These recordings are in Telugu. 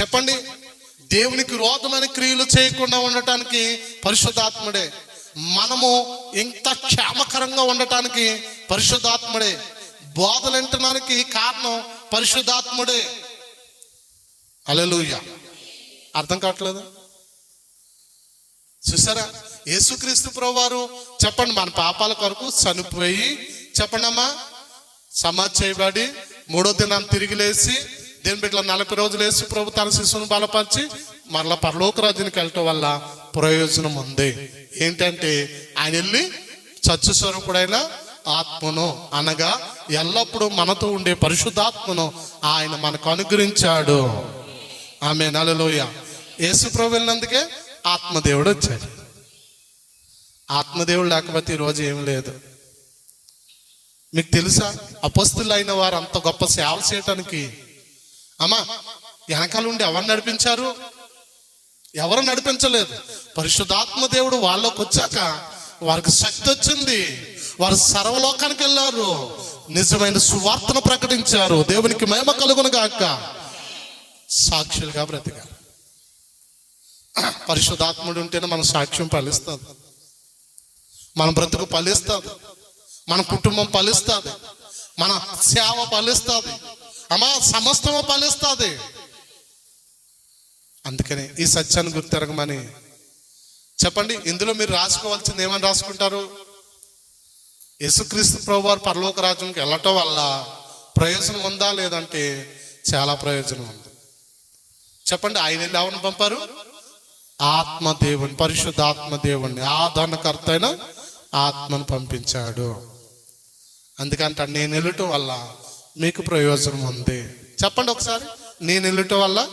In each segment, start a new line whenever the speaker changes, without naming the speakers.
చెప్పండి. దేవునికి రోధమైన క్రియలు చేయకుండా ఉండటానికి పరిశుద్ధాత్ముడే. మనము ఇంత క్షేమకరంగా ఉండటానికి పరిశుద్ధాత్ముడే. బోధలు వింటడానికి కారణం పరిశుద్ధాత్ముడే. అలెలుయ్య అర్థం కావట్లేదు? చూసారా? యేసుక్రీస్తు ప్రభు వారు చెప్పండి మన పాపాల కొరకు చనిపోయి చెప్పండమ్మా సమాజ్ చేయబడి మూడో దినాన్ని తిరిగి లేచి దేని బిడ్డల నలభై రోజులు వేసి ప్రభు తన శిశువును బలపరిచి మరలా పరలోక రాజ్యానికి వెళ్ళటం వల్ల ప్రయోజనం ఉంది. ఏంటంటే ఆయన వెళ్ళి చచ్చు స్వరూపుడైన ఆత్మను అనగా ఎల్లప్పుడూ మనతో ఉండే పరిశుద్ధాత్మను ఆయన మనకు అనుగ్రహించాడు. ఆమె నలలోయ యేసు ప్రభు వెళ్ళినందుకే ఆత్మదేవుడు వచ్చాడు. ఆత్మదేవుడు లేకపోతే ఈరోజు ఏం లేదు. మీకు తెలుసా? అపస్తులు అయిన వారు అంత గొప్ప సేవ చేయటానికి అమ్మా వెనకాల ఉండి ఎవరు నడిపించారు? ఎవరు నడిపించలేదు? పరిశుద్ధాత్మ దేవుడు వాళ్ళకి వచ్చాక వారికి శక్తి వచ్చింది. వారు సర్వలోకానికి వెళ్ళారు. నిజమైన సువార్తను ప్రకటించారు. దేవునికి మేమ కలుగును గాక. సాక్షులుగా బ్రతికారు. పరిశుద్ధాత్ముడు ఉంటేనే మన సాక్ష్యం ఫలిస్తుంది. మన బ్రతుకు ఫలిస్తుంది. మన కుటుంబం ఫలిస్తుంది. మన సేవ ఫలిస్తుంది. అమ్మా సమస్తము ఫలిస్తుంది. అందుకని ఈ సత్యాన్ని గుర్తెరగమని. చెప్పండి ఇందులో మీరు రాసుకోవాల్సింది ఏమని రాసుకుంటారు? యేసుక్రీస్తు ప్రభు వారు పరలోక రాజ్యంకి వెళ్ళటం వల్ల ప్రయోజనం ఉందా లేదంటే చాలా ప్రయోజనం ఉంది. చెప్పండి ఆయన వెళ్ళి ఎవరిని పంపారు? ఆత్మదేవుని పరిశుద్ధ ఆత్మదేవుణ్ణి ఆదరణకర్త అయిన ఆత్మను పంపించాడు. అందుకంటే నేను వెళ్ళటం వల్ల మీకు ప్రయోజనం ఉంది. చెప్పండి ఒకసారి. నేను వెళ్ళటం వల్ల?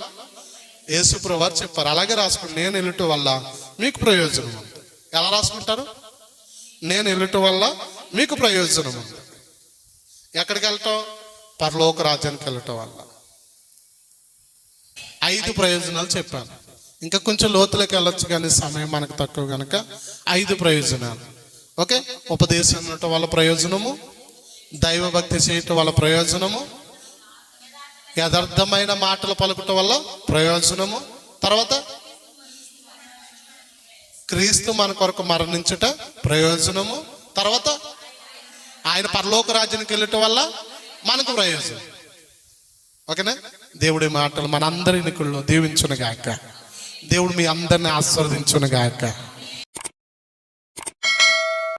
యేసుప్రభు వారు చెప్పారు. అలాగే రాసుకోండి. నేను వెళ్ళటం వల్ల మీకు ప్రయోజనం ఉంది. ఎలా రాసుకుంటారు? నేను వెళ్ళటం వల్ల మీకు ప్రయోజనం ఉంది. ఎక్కడికి వెళ్ళటం పరలోక రాజ్యానికి వెళ్ళటం వల్ల. ఐదు ప్రయోజనాలు చెప్పాను. ఇంకా కొంచెం లోతులోకి వెళ్ళొచ్చు కానీ సమయం మనకు తక్కువ కనుక ఐదు ప్రయోజనాలు. ఓకే? ఉపదేశం ఉండటం వల్ల ప్రయోజనము? దైవభక్తి చేయటం వల్ల ప్రయోజనము? యథార్థమైన మాటలు పలుకటం వల్ల ప్రయోజనము? తర్వాత క్రీస్తు మన కొరకు మరణించుట ప్రయోజనము? తర్వాత ఆయన పరలోక రాజ్యానికి వెళ్ళటం వల్ల మనకు ప్రయోజనం. ఓకేనా? దేవుడి మాటలు మనందరి నికుల్లో దీవించును గాక దేవుడు మీ అందరిని ఆశీర్వదించును గాక